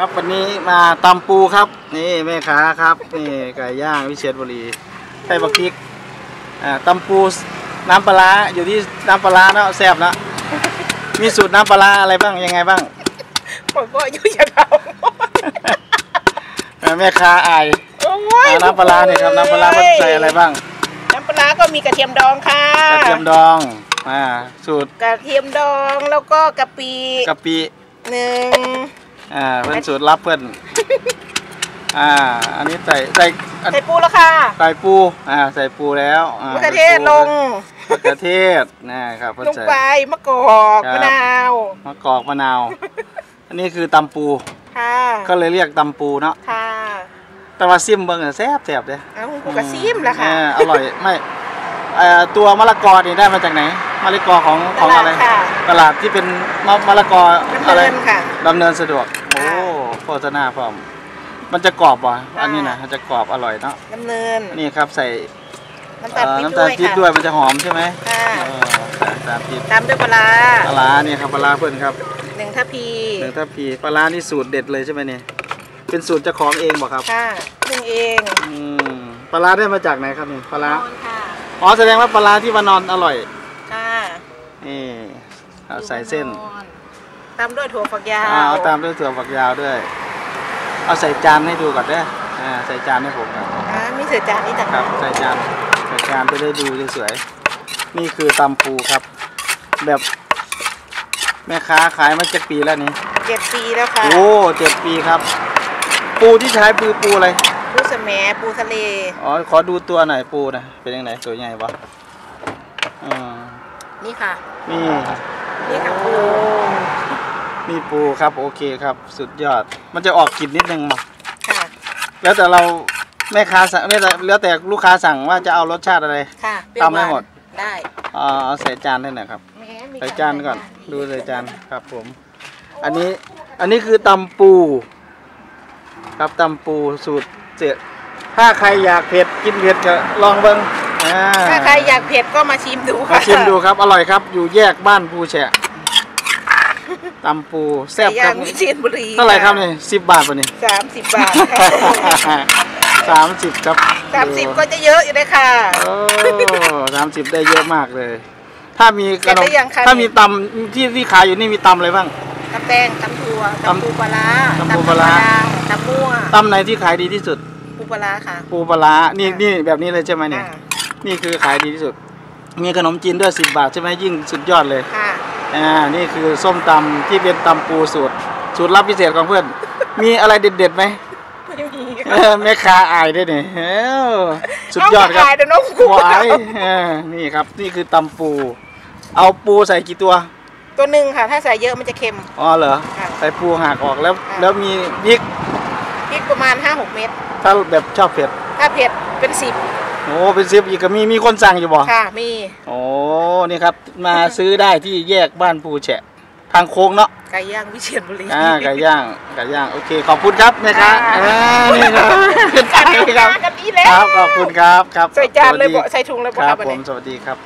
ครับวันนี้มาตำปูครับ นี่แม่ค้าครับนี่ไก่ย่างวิเชียรบุรีไส้บักพริกอ่าตำปูน้ำปลาร้าอยู่ที่น้ำปลาร้าเนาะแซ่บเนาะมีสูตรน้ำปลาร้าอะไรบ้างยังไงบ้างผมก็อายุยังเราอ่าแม่ค้าอายโอ้ยอ่าน้ำปลาร้าเนี่ยครับน้ำปลาร้ามันใส่อะไรบ้างน้ำปลาร้าก็มีกระเทียมดองค่ะ กระเทียมดองอ่าสูตรกระเทียมดองแล้วก็กะปิกะปิหนึ่ง อ่าเพื่อนสูตรลับเพื่อนอ่า อันนี้ใส่ใส่อันใส่ปูแล้วค่ะใส่ปู อ่า ใส่ปูแล้วอ่ามะเขือเทศลงมะเขือเทศนะครับเพื่อนลงใส่ไปมะกอกครับมะนาวมะกอกมะนาว อันนี้คือตำปูค่ะก็เลยเรียกตำปูเนาะค่ะแต่ว่าซิมเบิ้งอะแซ่บแซ่บเลยเอากูกระซิมละค่ะเอออร่อยไม่ เอ่อตัวมะละกอนี่ได้มาจากไหนมะละกอของของอะไร ตลาดค่ะตลาดที่เป็นมะมะละกอดำอะไรเนินค่ะ ดำเนินสะดวก โอ้ค่ะโฆษณาพร้อมมันจะกรอบว่ะค่ะอันนี้นะมันจะกรอบอร่อยเนาะดำเนินนี่ครับใส่น้ำตาลเอ่อปี๊บน้ำตาด้ลวยปี๊บค่ะ ด้วยมันจะหอมใช่ไหมค่ะเออใส่น้ำตาลปี๊บตามด้วยปลาร้าปลาร้านี่ครับปลาร้าเพื่อนครับหนึ่งทัพพีหนึ่งถ้าพีปลาร้านี่สูตรเด็ดเลยใช่ไหมเนี่ยเป็นสูตรเจ้าของเองบอกครับ ค่ะปรุงเองอืมปลาร้าได้มาจากไหนครับนี่ปลาร้าน อนค่ะอ๋อแสดงว่าปลาร้าที่วานอนอร่อยค่ะนี่เอาใส่เส้น ตามด้วยถั่วฝักยาวอ่าเอาตามด้วยถั่วฝักยาวด้วย เอาใส่จานให้ดูก่อนเด้ออ่าใส่จานให้ผมครับอ่ามีเสือจานนี่ต่างครัหาบกใส่จานใส่จานจะได้ดูสวยๆนี่คือตำปูครับ แบบแม่ค้าขายมาเจ็ดปีแล้วนี่เจ็ดปีแล้วค่ะโอ้เจ็ดปีครับ ปูที่ใช้ปูปูอะไร ปูสะแหมปูทะเล อ๋อ ขอดูตัวหน่อยปูนะเป็นยังไงตัวใหญ่ปะอืมนี่ค่ะ นี่ นี่ค่ะปูนี่ปูครับ โอเคครับ สุดยอด มันจะออกกลิ่นนิดนึงมาค่ะ แล้วแต่เราแม่ค้าสั่งแล้วแต่แล้วแต่ลูกค้าสั่งว่าจะเอารสชาติอะไร ค่ะเปรี้ยวตำให้หมดวานได้อ่าเอาใส่จานให้หน่อยครับแหมมีใส่จานก่อน ดูใส่จานครับผม อันนี้ อันนี้คือตำปู ครับตำปูสูตร เจ็ดถ้าใครอยากเผ็ดกินเผ็ดก็ลองเบิ้งอ่าถ้าใครอยากเผ็ดก็มาชิมดูมาค่ะชิมดูครับ อร่อยครับ อยู่แยกบ้านปูแฉะตำปูแซ่บคย่ารับงวิเชียรบุรีเท่าไหร่ครับนี่สิบบาทป่ะนี่สามสิบบาทค่ะสามสิบครับสามสิบก็จะเยอะอยู่เลยค่ะ โอ้สามสิบได้เยอะมากเลย ถ้ามีขเก็บนมได้ยังคะ ถ้ามีตำที่ที่ขายอยู่นี่มีตำอะไรบ้าง ตำแตงตำถั่วตำตำปูปลาร้าตำปูปลาร้า ตำ มั่วตำไหนที่ขายดีที่สุด ปูปลาร้าค่ะ ปูปลาร้านี่ค่ะนี่แบบนี้เลยใช่ไหมเนี่ยค่ะนี่คือขายดีที่สุด มีขนมจีนด้วยสิบบาทใช่ไหมยิ่งสุดยอดเลย ค่ะ อ่า นี่คือส้มตำที่เป็นตำปูสูตร สูตรลับพิเศษของเพื่อน มีอะไรเด็ดๆไหมไม่มีเออแม่ค้าอายด้วยเนี่ยเอ้าสุดยอดครับ เามาขายเดี๋ยวน้องกูวายเออนี่ครับ นี่คือตำปู เอาปูใส่กี่ตัว ตัวหนึ่งค่ะ ถ้าใส่เยอะมันจะเค็ม อ๋อเหรอ ค่ะใส่ปูหักออกแล้วค่ะแล้วมีพริกพริก ประมาณ 5-6 เม็ดถ้าแบบชอบเผ็ดถ้าเผ็ดเป็นสิบโอ้เป็นซิบอีกก็มีมีคนสั่งอยู่บ่ค่ะมีโอ้นี่ครับมาซื้อได้ที่แยกบ้านปูแฉะทางโค้งเนาะไก่ย่างวิเชียรบุรีอ่าไก่ย่างไก่ย่างโอเคขอบคุณครับแม่ค้าค่ะอ่านี่ครับเป็นใจครับกันนี้แล้ควรับขอบคุณครับครับใส่จานเลยสบวัอกสดีใส่ถุงเลยบคอกรัครับบวันผนี้มสวัสดีครับ